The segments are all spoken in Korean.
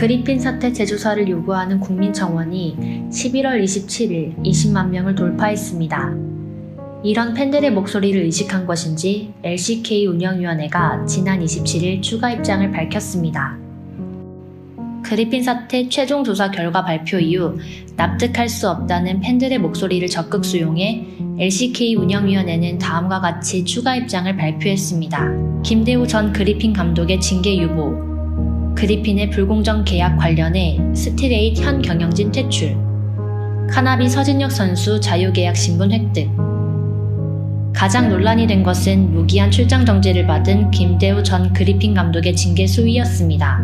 그리핀 사태 재조사를 요구하는 국민청원이 11월 27일 20만 명을 돌파했습니다. 이런 팬들의 목소리를 의식한 것인지 LCK 운영위원회가 지난 27일 추가 입장을 밝혔습니다. 그리핀 사태 최종 조사 결과 발표 이후 납득할 수 없다는 팬들의 목소리를 적극 수용해 LCK 운영위원회는 다음과 같이 추가 입장을 발표했습니다. 김대우 전 그리핀 감독의 징계 유보, 그리핀의 불공정 계약 관련해 스트레이트 현 경영진 퇴출, 카나비 서진혁 선수 자유계약 신분 획득. 가장 논란이 된 것은 무기한 출장 정지를 받은 김대우 전 그리핀 감독의 징계 수위였습니다.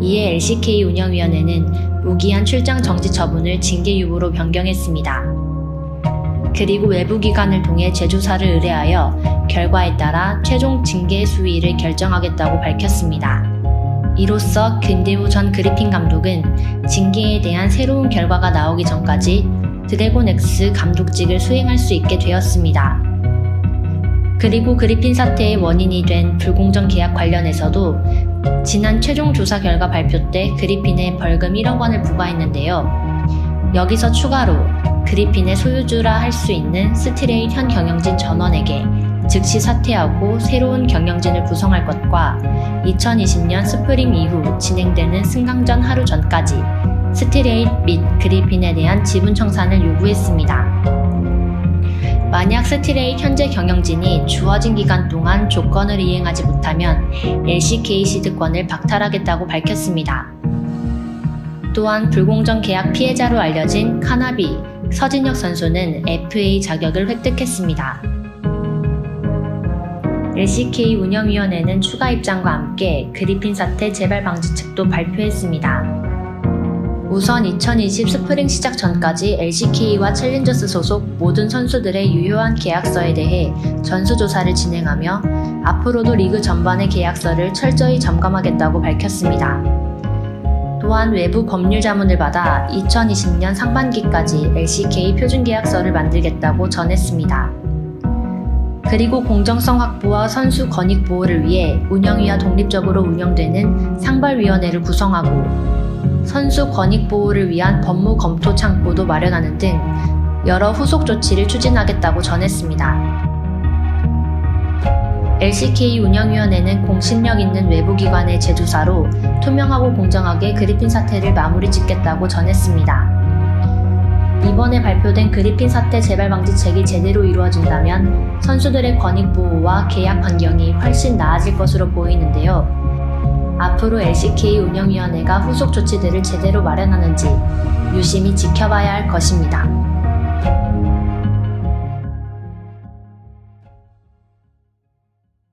이에 LCK 운영위원회는 무기한 출장 정지 처분을 징계 유보로 변경했습니다. 그리고 외부 기관을 통해 재조사를 의뢰하여 결과에 따라 최종 징계 수위를 결정하겠다고 밝혔습니다. 이로써 김대우 전 그리핀 감독은 징계에 대한 새로운 결과가 나오기 전까지 드래곤X 감독직을 수행할 수 있게 되었습니다. 그리고 그리핀 사태의 원인이 된 불공정 계약 관련해서도 지난 최종 조사 결과 발표 때 그리핀에 벌금 1억 원을 부과했는데요. 여기서 추가로 그리핀의 소유주라 할 수 있는 스트레이트 현 경영진 전원에게 즉시 사퇴하고 새로운 경영진을 구성할 것과 2020년 스프링 이후 진행되는 승강전 하루 전까지 스트레이트 및 그리핀에 대한 지분 청산을 요구했습니다. 만약 스트레이트 현재 경영진이 주어진 기간 동안 조건을 이행하지 못하면 LCK 시드권을 박탈하겠다고 밝혔습니다. 또한 불공정 계약 피해자로 알려진 카나비 서진혁 선수는 FA 자격을 획득했습니다. LCK 운영위원회는 추가 입장과 함께 그리핀 사태 재발 방지책도 발표했습니다. 우선 2020 스프링 시작 전까지 LCK와 챌린저스 소속 모든 선수들의 유효한 계약서에 대해 전수조사를 진행하며 앞으로도 리그 전반의 계약서를 철저히 점검하겠다고 밝혔습니다. 또한 외부 법률 자문을 받아 2020년 상반기까지 LCK 표준 계약서를 만들겠다고 전했습니다. 그리고 공정성 확보와 선수 권익 보호를 위해 운영위와 독립적으로 운영되는 상벌위원회를 구성하고 선수 권익 보호를 위한 법무 검토 창구도 마련하는 등 여러 후속 조치를 추진하겠다고 전했습니다. LCK 운영위원회는 공신력 있는 외부기관의 재조사로 투명하고 공정하게 그리핀 사태를 마무리 짓겠다고 전했습니다. 이번에 발표된 그리핀 사태 재발 방지책이 제대로 이루어진다면 선수들의 권익 보호와 계약 환경이 훨씬 나아질 것으로 보이는데요. 앞으로 LCK 운영위원회가 후속 조치들을 제대로 마련하는지 유심히 지켜봐야 할 것입니다.